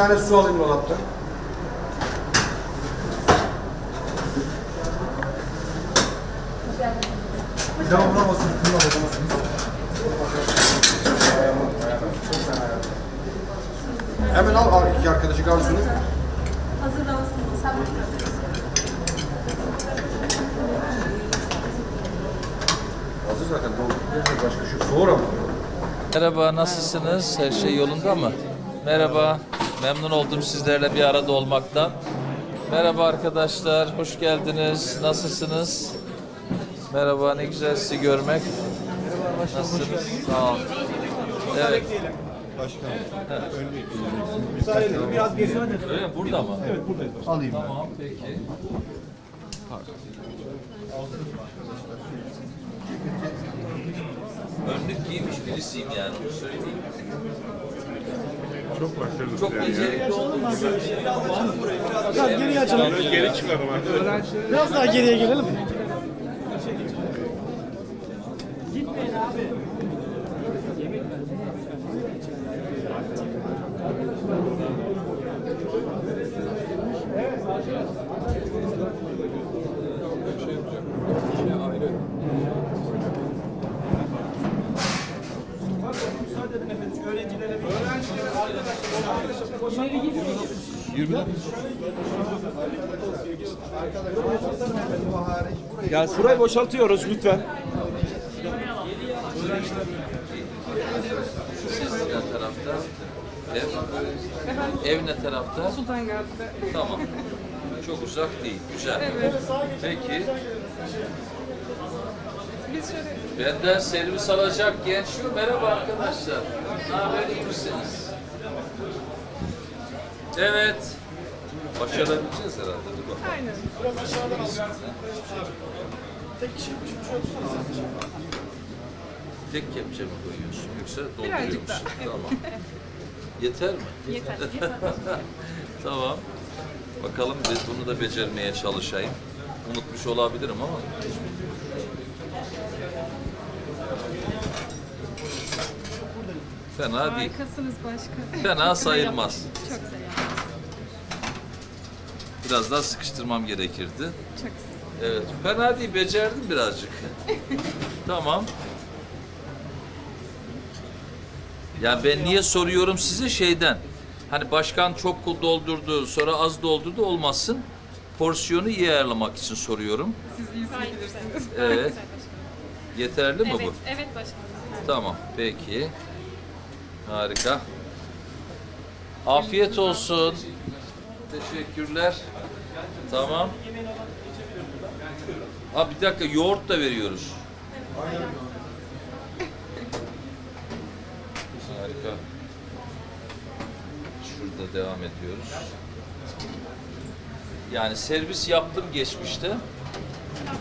tane su alayım dolapta. Bir daha vuramasın, kullanamazsınız. Hemen al iki arkadaşı garsonu. Hazırlansın. Sen Hazır zaten doldu. Başka şu soğur ama. Merhaba, nasılsınız? Her şey yolunda mı? Merhaba, memnun oldum sizlerle bir arada olmaktan. Merhaba arkadaşlar, hoş geldiniz. Nasılsınız? Merhaba, ne güzel sizi görmek. Nasılsınız? Sağ olun. Evet. Biraz geçsene. Öyle mi? Burada mı? Evet buradayız. Alayım. Tamam, peki. Önlük giymiş birisiyim yani, söyleyeyim. Çok başarılı. Çok becerikli oldum. Biraz geriye açalım. Geri çıkalım arkadaşlar. Biraz daha geriye gelelim. Ya burayı boşaltıyoruz lütfen. Siz ne tarafta? Ev, ev ne tarafta? Sultan Gazi'de. Tamam. Çok uzak değil. Güzel. Peki. Biz şöyle Benden servis alacak genç şu. Merhaba arkadaşlar. Ne haber? iyi misiniz? Evet. Başarabileceğiz herhalde. Dur bakalım. aynen. Tek kepçe mi koyuyorsun yoksa dolduruyor Birazcık musun? daha. Tamam. Yeter mi? Yeter. Tamam. Bakalım biz bunu da becermeye çalışayım. Unutmuş olabilirim ama. Fena değil. Harikasınız başka. Fena sayılmaz. Çok güzel yaptınız. Biraz daha sıkıştırmam gerekirdi. Çok güzel. Evet. Fena değil. Becerdim birazcık. tamam. Yani ben niye soruyorum size şeyden. Hani başkan çok kul doldurdu, sonra az doldurdu olmasın. Porsiyonu iyi ayarlamak için soruyorum. Siz iyisini bilirsiniz. Evet. Yeterli mi Evet, bu? evet başkanım. Tamam, peki. Harika. Afiyet olsun. Teşekkürler. Tamam. Ha bir dakika yoğurt da veriyoruz. Harika. Şurada devam ediyoruz. Yani servis yaptım geçmişte.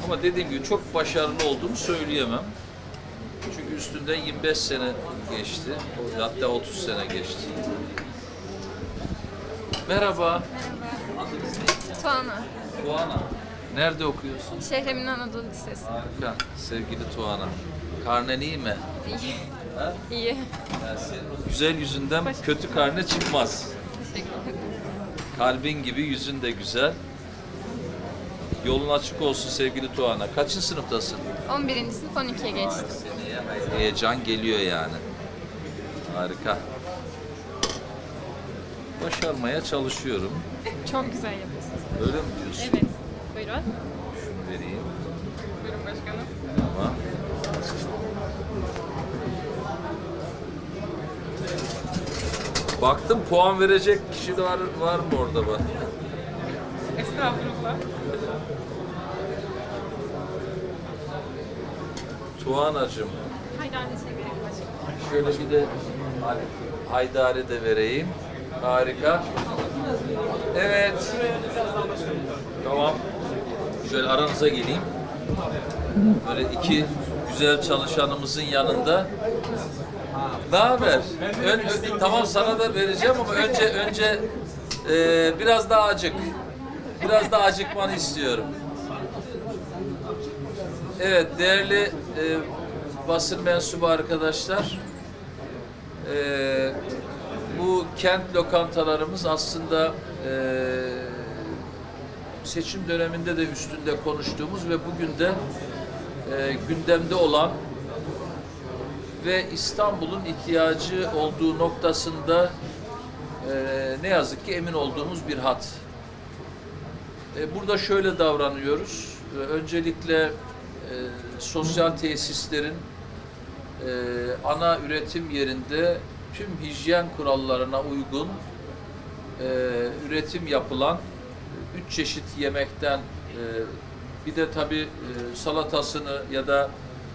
Ama dediğim gibi çok başarılı olduğumu söyleyemem. Çünkü üstünden 25 sene geçti. Hatta 30 sene geçti. Merhaba. Ne? Tuana. Tuana. Nerede okuyorsun? Şehremin Anadolu Lisesi. Harika. Sevgili Tuana. Karnen iyi mi? İyi. Ha? İyi. Yani senin güzel yüzünden kötü karne çıkmaz. Teşekkür ederim. Kalbin gibi yüzün de güzel. Yolun açık olsun sevgili Tuana. Kaçın sınıftasın? 11. sınıf 12'ye geçtim. Seneye heyecan geliyor yani. Harika. Başarmaya çalışıyorum. Çok güzel yapıyorsunuz. Öyle mi diyorsun? Evet. Buyurun. Şunu vereyim. Buyurun başkanım. Tamam. Baktım puan verecek kişi de var, var mı orada bak. Estağfurullah. Tuğanacığım. Haydar teşekkür ederim başkanım. Şöyle bir de Haydari de vereyim. Harika. Evet. Tamam. Şöyle aranıza geleyim. Böyle iki güzel çalışanımızın yanında. Ne haber? Ön, tamam sana da vereceğim ama önce önce e, biraz daha acık. Biraz daha acıkmanı istiyorum. Evet değerli e, basın mensubu arkadaşlar. Ee, bu kent lokantalarımız aslında ee, seçim döneminde de üstünde konuştuğumuz ve bugün de ee, gündemde olan ve İstanbul'un ihtiyacı olduğu noktasında ee, ne yazık ki emin olduğumuz bir hat. E, Burada şöyle davranıyoruz. E, Öncelikle e, sosyal tesislerin e, ana üretim yerinde tüm hijyen kurallarına uygun e, üretim yapılan üç çeşit yemekten e, bir de tabi salatasını ya da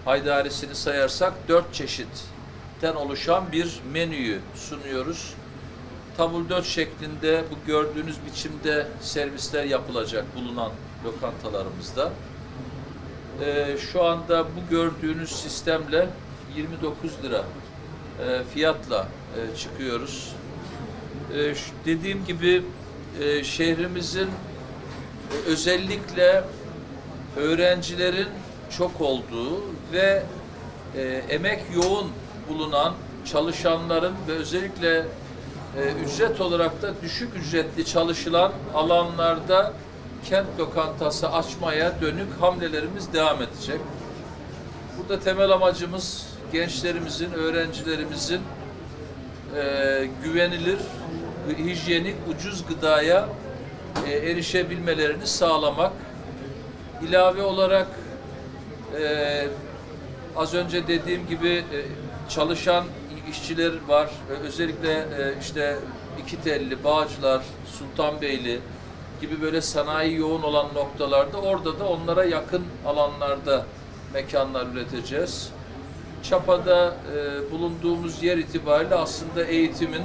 haydarisini sayarsak dört çeşitten oluşan bir menüyü sunuyoruz. Tabul 4 şeklinde bu gördüğünüz biçimde servisler yapılacak bulunan lokantalarımızda. Ee, şu anda bu gördüğünüz sistemle 29 lira e, fiyatla e, çıkıyoruz. E, dediğim gibi şehrimizin özellikle öğrencilerin çok olduğu ve emek yoğun bulunan çalışanların ve özellikle ücret olarak da düşük ücretli çalışılan alanlarda kent lokantası açmaya dönük hamlelerimiz devam edecek. Burada temel amacımız gençlerimizin, öğrencilerimizin e, güvenilir, hijyenik, ucuz gıdaya e, erişebilmelerini sağlamak. İlave olarak e, az önce dediğim gibi e, çalışan işçiler var. E, özellikle e, işte İkitelli, Bağcılar, Sultanbeyli gibi böyle sanayi yoğun olan noktalarda orada da onlara yakın alanlarda mekanlar üreteceğiz. Çapa'da e, bulunduğumuz yer itibariyle aslında eğitimin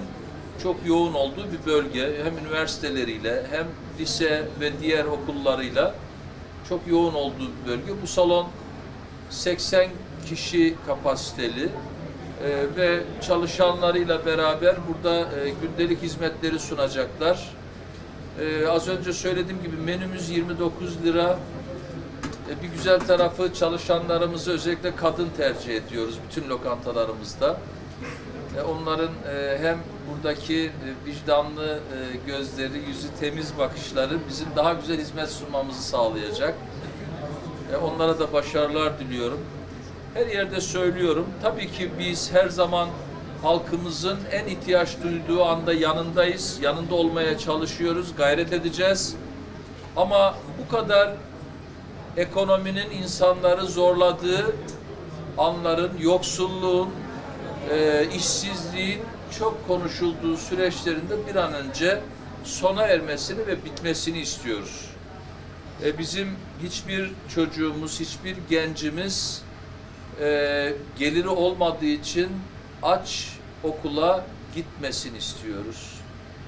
çok yoğun olduğu bir bölge. Hem üniversiteleriyle hem lise ve diğer okullarıyla çok yoğun olduğu bir bölge. Bu salon 80 kişi kapasiteli e, ve çalışanlarıyla beraber burada e, gündelik hizmetleri sunacaklar. E, az önce söylediğim gibi menümüz 29 lira. E, bir güzel tarafı çalışanlarımızı özellikle kadın tercih ediyoruz bütün lokantalarımızda. E, onların e, hem buradaki vicdanlı gözleri, yüzü temiz bakışları bizim daha güzel hizmet sunmamızı sağlayacak. Onlara da başarılar diliyorum. Her yerde söylüyorum. Tabii ki biz her zaman halkımızın en ihtiyaç duyduğu anda yanındayız. Yanında olmaya çalışıyoruz, gayret edeceğiz. Ama bu kadar ekonominin insanları zorladığı anların, yoksulluğun, e, işsizliğin çok konuşulduğu süreçlerinde bir an önce sona ermesini ve bitmesini istiyoruz. E, bizim hiçbir çocuğumuz, hiçbir gencimiz e, geliri olmadığı için aç okula gitmesin istiyoruz.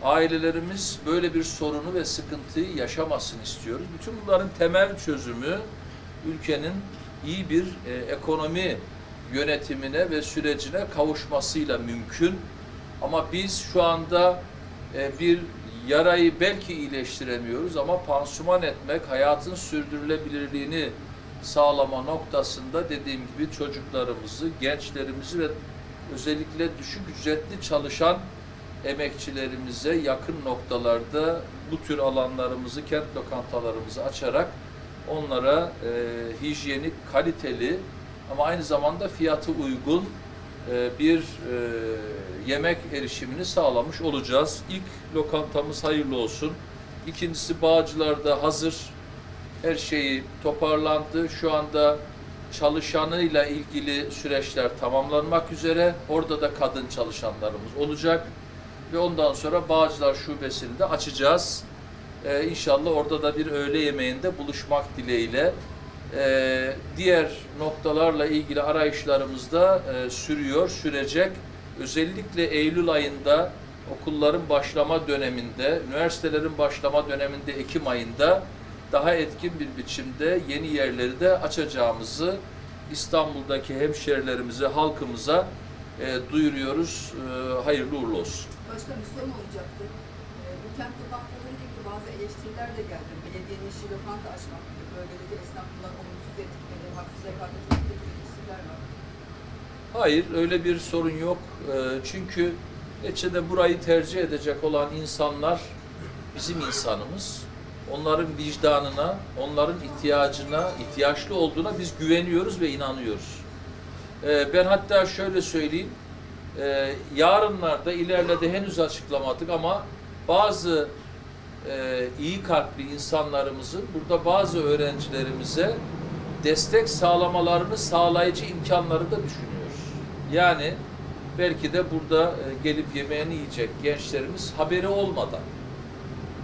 Ailelerimiz böyle bir sorunu ve sıkıntıyı yaşamasın istiyoruz. Bütün bunların temel çözümü ülkenin iyi bir e, ekonomi yönetimine ve sürecine kavuşmasıyla mümkün. Ama biz şu anda e, bir yarayı belki iyileştiremiyoruz ama pansuman etmek, hayatın sürdürülebilirliğini sağlama noktasında dediğim gibi çocuklarımızı, gençlerimizi ve özellikle düşük ücretli çalışan emekçilerimize yakın noktalarda bu tür alanlarımızı, kent lokantalarımızı açarak onlara e, hijyenik, kaliteli ama aynı zamanda fiyatı uygun e, bir e, yemek erişimini sağlamış olacağız. İlk lokantamız hayırlı olsun. İkincisi Bağcılar'da hazır her şeyi toparlandı. Şu anda çalışanıyla ilgili süreçler tamamlanmak üzere. Orada da kadın çalışanlarımız olacak. Ve ondan sonra Bağcılar Şubesi'ni de açacağız. Ee, inşallah orada da bir öğle yemeğinde buluşmak dileğiyle. Ee, diğer noktalarla ilgili arayışlarımız da e, sürüyor, sürecek. Özellikle Eylül ayında okulların başlama döneminde, üniversitelerin başlama döneminde Ekim ayında daha etkin bir biçimde yeni yerleri de açacağımızı İstanbul'daki hemşerilerimize, halkımıza e, duyuruyoruz. E, hayırlı uğurlu olsun. Başka bir sorum olacaktı. Ee, bu kent lokantaları ile ilgili bazı eleştiriler de geldi. Belediyenin işi lokanta açmak, bölgedeki esnaflar olumsuz etkiledi, haksız rekabet etkiledi eleştiriler var. Hayır, öyle bir sorun yok. Ee, Çünkü neticede burayı tercih edecek olan insanlar bizim insanımız. Onların vicdanına, onların ihtiyacına, ihtiyaçlı olduğuna biz güveniyoruz ve inanıyoruz. Ee, Ben hatta şöyle söyleyeyim, ee, yarınlarda ilerledi henüz açıklamadık ama bazı e, iyi kalpli insanlarımızın burada bazı öğrencilerimize destek sağlamalarını sağlayıcı imkanları da düşünüyoruz. Yani belki de burada e, gelip yemeğini yiyecek gençlerimiz haberi olmadan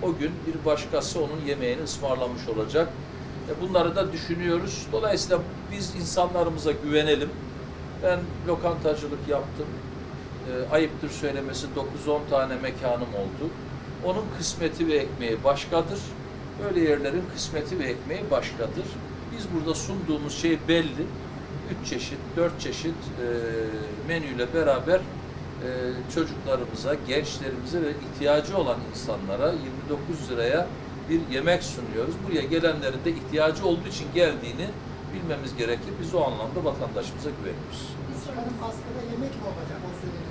o gün bir başkası onun yemeğini ısmarlamış olacak. E, bunları da düşünüyoruz. Dolayısıyla biz insanlarımıza güvenelim. Ben lokantacılık yaptım. E, ayıptır söylemesi 9-10 tane mekanım oldu. Onun kısmeti ve ekmeği başkadır. Böyle yerlerin kısmeti ve ekmeği başkadır. Biz burada sunduğumuz şey belli. Üç çeşit, dört çeşit e, menüyle beraber e, çocuklarımıza, gençlerimize ve ihtiyacı olan insanlara 29 liraya bir yemek sunuyoruz. Buraya gelenlerin de ihtiyacı olduğu için geldiğini bilmemiz gerekir. Biz o anlamda vatandaşımıza güveniyoruz. Bir sorunun aslında yemek mi olacak o söylediklerim?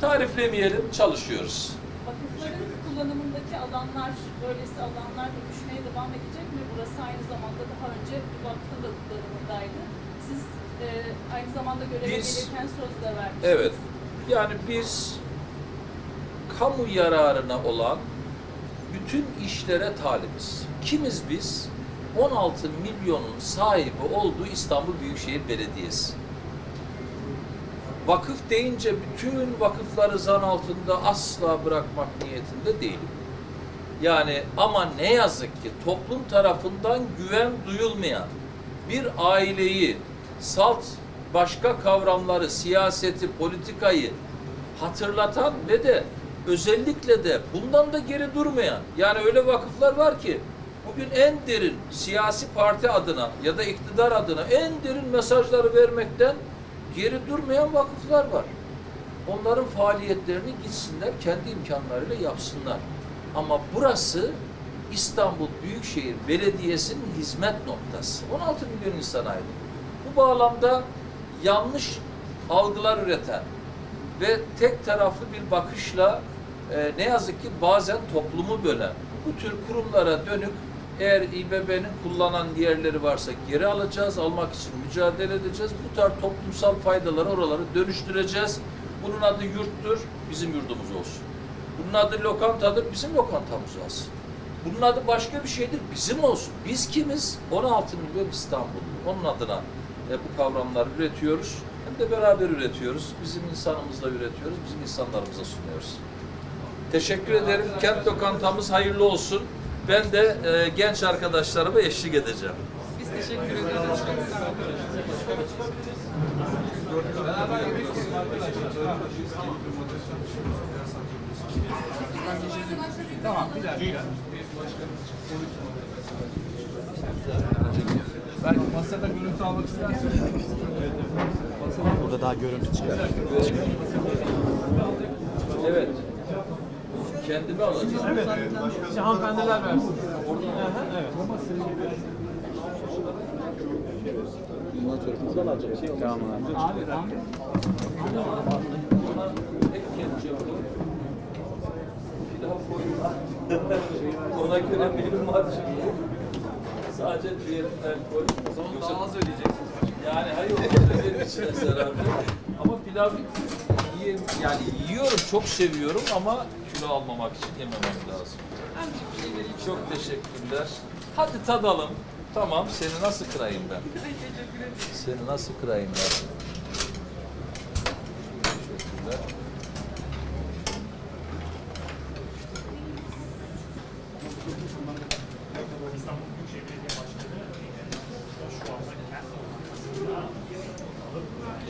Tariflemeyelim, çalışıyoruz. Vakıfların kullanımındaki alanlar, böylesi alanlar da düşmeye devam edecek mi? Burası aynı zamanda daha önce vakfın da kullanımındaydı. Siz e, aynı zamanda göreve Biz- gelirken söz de vermiştiniz. Evet. Yani biz kamu yararına olan bütün işlere talibiz. Kimiz biz? 16 milyonun sahibi olduğu İstanbul Büyükşehir Belediyesi. Vakıf deyince bütün vakıfları zan altında asla bırakmak niyetinde değilim. Yani ama ne yazık ki toplum tarafından güven duyulmayan bir aileyi salt başka kavramları, siyaseti, politikayı hatırlatan ve de özellikle de bundan da geri durmayan yani öyle vakıflar var ki bugün en derin siyasi parti adına ya da iktidar adına en derin mesajları vermekten geri durmayan vakıflar var. Onların faaliyetlerini gitsinler kendi imkanlarıyla yapsınlar. Ama burası İstanbul Büyükşehir Belediyesi'nin hizmet noktası. 16 milyon insana ait. Bu bağlamda yanlış algılar üreten ve tek taraflı bir bakışla e, ne yazık ki bazen toplumu bölen bu tür kurumlara dönük eğer İBB'nin kullanan yerleri varsa geri alacağız, almak için mücadele edeceğiz. Bu tarz toplumsal faydaları oraları dönüştüreceğiz. Bunun adı yurttur, bizim yurdumuz olsun. Bunun adı lokantadır, bizim lokantamız olsun. Bunun adı başka bir şeydir, bizim olsun. Biz kimiz? 16 milyon İstanbul. Onun adına e, bu kavramları üretiyoruz. Hem de beraber üretiyoruz. Bizim insanımızla üretiyoruz, bizim insanlarımıza sunuyoruz. Teşekkür ederim. Kent lokantamız hayırlı olsun. Ben de e, genç arkadaşlarıma eşlik edeceğim. Biz teşekkür ederiz. Olun. Belki masada görüntü almak isterseniz. Burada daha görüntü çıkar. Evet. Kendimi alacağım. Evet. İşte hanımefendiler versin. Evet. Tamam abi. Hep kendi yapıyorum. Pilav koyma. Ona göre benim var şimdi. Sadece diğerinden koy. O zaman daha az ödeyeceksiniz. Yani hayır o benim için zararlı. Ama pilav yiyeyim, yani yiyorum, çok seviyorum ama kilo almamak için yememem lazım. Çok teşekkürler. Hadi tadalım. Tamam, seni nasıl kırayım ben? Seni nasıl kırayım ben? Teşekkürler.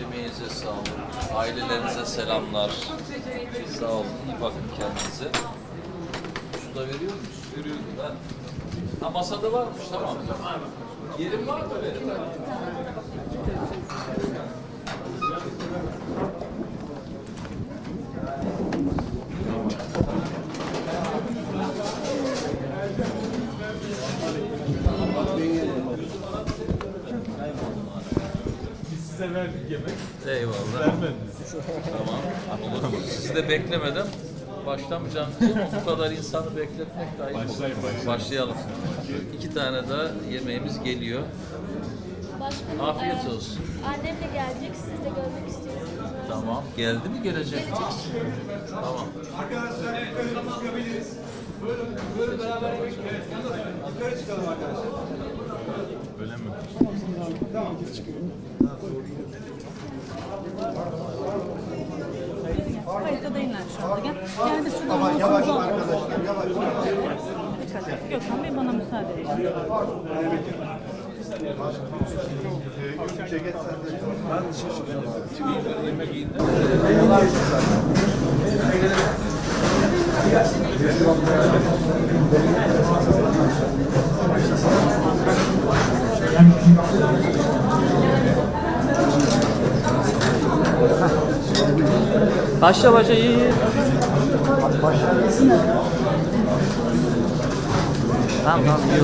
Yemeğinize sağlık. Ailelerinize selamlar. Sağ olun. İyi bakın kendinize. Su da Ha. ha masada varmış. Tamam. Yerim var mı benim? Size verdik yemek. Eyvallah. Vermediniz. Tamam. Olur. Sizi de beklemedim. Başlamayacağım ama bu kadar insanı bekletmek de ayıp. Başlayın, başlayın. Başlayalım. İki tane daha yemeğimiz geliyor. Başkanım, Afiyet e, olsun. Annemle gelecek, siz de görmek istiyorsunuz. Tamam. Geldi mi gelecek? Tamam. Öyle mi? Harikadayımlar şu anda. Gel. Geldi şuradan. Ama yavaş arkadaşlar yavaş. Gökhan Bey bana müsaade edin. Ceket sende. Yemek yiyeyim Başla başla iyi iyi. Tamam tamam iyi.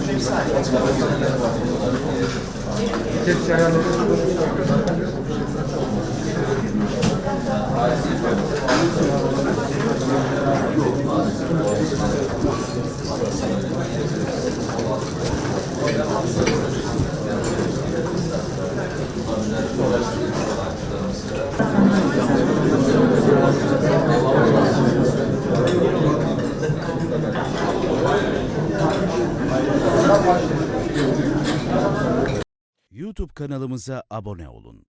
YouTube kanalımıza abone olun.